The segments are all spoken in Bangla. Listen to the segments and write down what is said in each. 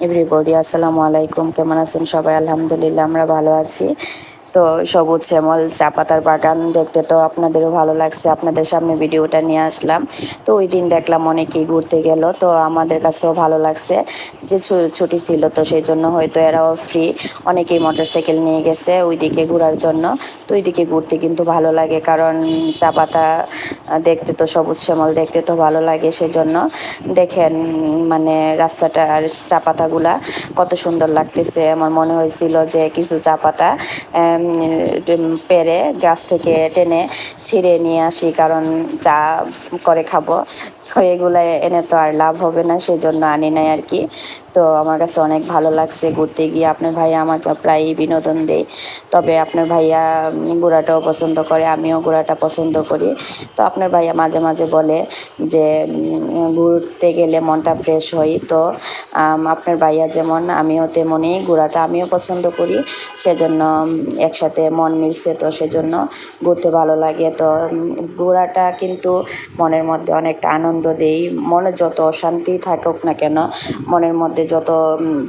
এভরিবডি আসসালামু আলাইকুম। কেমন আছেন সবাই? আলহামদুলিল্লাহ আমরা ভালো আছি। তো সবুজ শ্যামল চা পাতার বাগান দেখতে তো আপনাদেরও ভালো লাগছে। আপনাদের সামনে ভিডিওটা নিয়ে আসলাম। তো ওই দিন দেখলাম অনেকেই ঘুরতে গেল, তো আমাদের কাছেও ভালো লাগছে। যে ছুটি ছিল, তো সেই জন্য হয়তো এরাও ফ্রি অনেকেই মোটরসাইকেল নিয়ে গেছে ওইদিকে ঘোরার জন্য। তো ওইদিকে ঘুরতে কিন্তু ভালো লাগে, কারণ চা পাতা দেখতে তো, সবুজ শ্যামল দেখতে তো ভালো লাগে সেজন্য। দেখেন মানে রাস্তাটা চা পাতাগুলা কত সুন্দর লাগতেছে। আমার মনে হয়েছিল যে কিছু চা পাতা পেরে গাছ থেকে টেনে ছিঁড়ে নিয়ে আসি, কারণ চা করে খাব। তো এগুলো এনে তো আর লাভ হবে না, সেজন্য আনি নাই আর কি। তো আমার কাছে অনেক ভালো লাগছে ঘুরতে গিয়ে। আপনার ভাইয়া আমাকে প্রায়ই বিনোদন দেয়। তবে আপনার ভাইয়া ঘোরাটাও পছন্দ করে, আমিও ঘোরাটা পছন্দ করি। তো আপনার ভাইয়া মাঝে মাঝে বলে যে ঘুরতে গেলে মনটা ফ্রেশ হয়। তো আপনার ভাইয়া যেমন, আমিও তেমনই ঘোরাটা আমিও পছন্দ করি। সেজন্য একসাথে মন মিলছে তো সেজন্য ঘুরতে ভালো লাগে। তো ঘোরাটা কিন্তু মনের মধ্যে অনেকটা আনন্দ দেই মনে যত অশান্তি থাকুক না কেন, মনের মধ্যে যত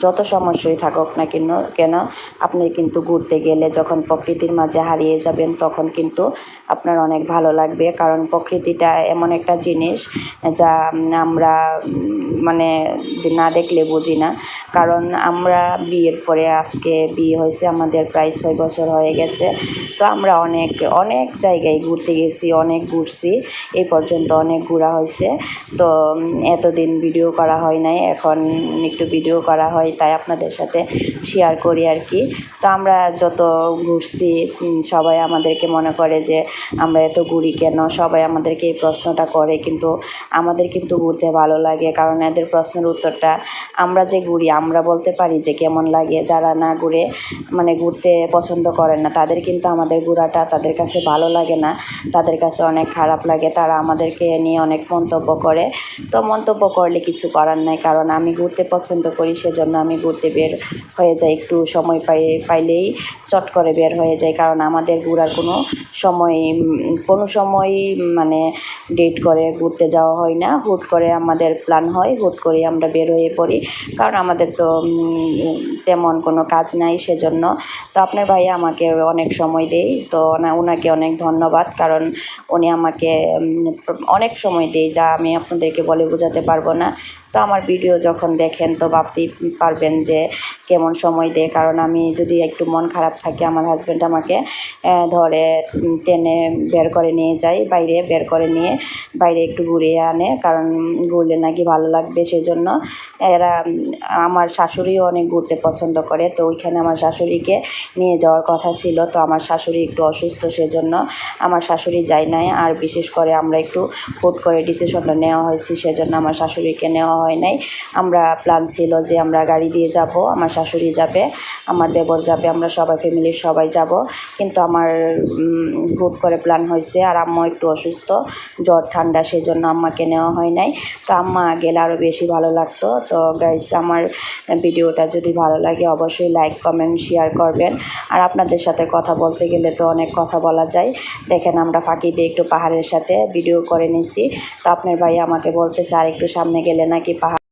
যত সমস্যাই থাকুক না কেন কেন, আপনি কিন্তু ঘুরতে গেলে যখন প্রকৃতির মাঝে হারিয়ে যাবেন তখন কিন্তু আপনার অনেক ভালো লাগবে। কারণ প্রকৃতিটা এমন একটা জিনিস যা আমরা মানে না দেখলে বুঝি না। কারণ আমরা বিয়ের পরে আজকে বিয়ে হয়েছে, আমাদের প্রায় ছয় বছর হয়ে গেছে। তো আমরা অনেক অনেক জায়গায় ঘুরতে গেছি, অনেক ঘুরছি। এই পর্যন্ত অনেক ঘোরা হয়েছে। তো এতদিন ভিডিও করা হয় নাই। এখন একটু ভিডিও করা হয়, তাই আপনাদের সাথে শেয়ার করি আর কি। তো আমরা যত ঘুরছি সবাই আমাদেরকে মনে করে যে আমরা এত ঘুরি কেন? সবাই আমাদেরকে এই প্রশ্নটা করে, কিন্তু আমাদের কিন্তু ঘুরতে ভালো লাগে, কারণ এদের প্রশ্নের উত্তরটা আমরা যে ঘুরি, আমরা বলতে পারি যে কেমন লাগে। যারা না ঘুরে মানে ঘুরতে পছন্দ করেন না, তাদের কিন্তু আমাদের ঘোরাটা তাদের কাছে ভালো লাগে না, তাদের কাছে অনেক খারাপ লাগে, তারা আমাদেরকে নিয়ে অনেক মন্তব্য করে। তো মন্তব্য করলে কিছু করার নাই, কারণ আমি ঘুরতে পছন্দ করি, সেজন্য আমি ঘুরতে বের হয়ে যাই, একটু সময় পাই, পাইলেই চট করে বের হয়ে যাই, কারণ আমাদের ঘোরার কোনো সময় কোনো সময় মানে ডেট করে ঘুরতে যাওয়া হয় না, হুট করে আমাদের প্ল্যান হয়, হুট করে আমরা বের হয়ে পড়ি, কারণ আমাদের তো তেমন কোনো কাজ নাই, সেজন্য। তো আপনার ভাই আমাকে অনেক সময় দেয়, তো ওনাকে অনেক ধন্যবাদ, কারণ উনি আমাকে অনেক সময় দেয়, যা আমি আপনাদেরকে বলে বোঝাতে পারব না। তো আমার ভিডিও যখন দেখেন তো ভাবতেই পারবেন যে কেমন সময় দেয়। কারণ আমি যদি একটু মন খারাপ থাকে, আমার হাজব্যান্ড আমাকে ধরে টেনে বের করে নিয়ে যায়, বাইরে বের করে নিয়ে বাইরে একটু ঘুরিয়ে আনে। কারণ ঘুরলে নাকি ভালো লাগবে সেজন্য। এরা আমার শাশুড়িও অনেক ঘুরতে পছন্দ করে। তো ওইখানে আমার শাশুড়িকে নিয়ে যাওয়ার কথা ছিল। তো আমার শাশুড়ি একটু অসুস্থ সেজন্য আমার শাশুড়ি যায় নাই। আর বিশেষ করে আমরা একটু হুট করে ডিসিশনটা নেওয়া হয়েছে, সেজন্য আমার শাশুড়িকে নেওয়া হয় নাই। আমরা প্ল্যান ছিল যে আমরা গাড়ি দিয়ে যাব, আমার শাশুড়ি যাবে, আমার দেবর যাবে, আমরা সবাই ফ্যামিলির সবাই যাব। কিন্তু আমার হুট করে প্ল্যান হয়েছে আর আম্মা একটু অসুস্থ, জ্বর, ঠান্ডা সেই জন্য আম্মাকে নেওয়া হয় নাই। তো আম্মা গেলে আরও বেশি ভালো লাগতো। তো গাইস আমার ভিডিওটা যদি ভালো লাগে অবশ্যই লাইক কমেন্ট শেয়ার করবেন। আর আপনাদের সাথে কথা বলতে গেলে তো অনেক কথা বলা যায়। দেখেন আমরা ফাঁকি দিয়ে একটু পাহাড়ের সাথে ভিডিও করে নিছি। তো আপনার ভাই আমাকে বলতেছে, আর একটু সামনে গেলে নাকি পাহাড়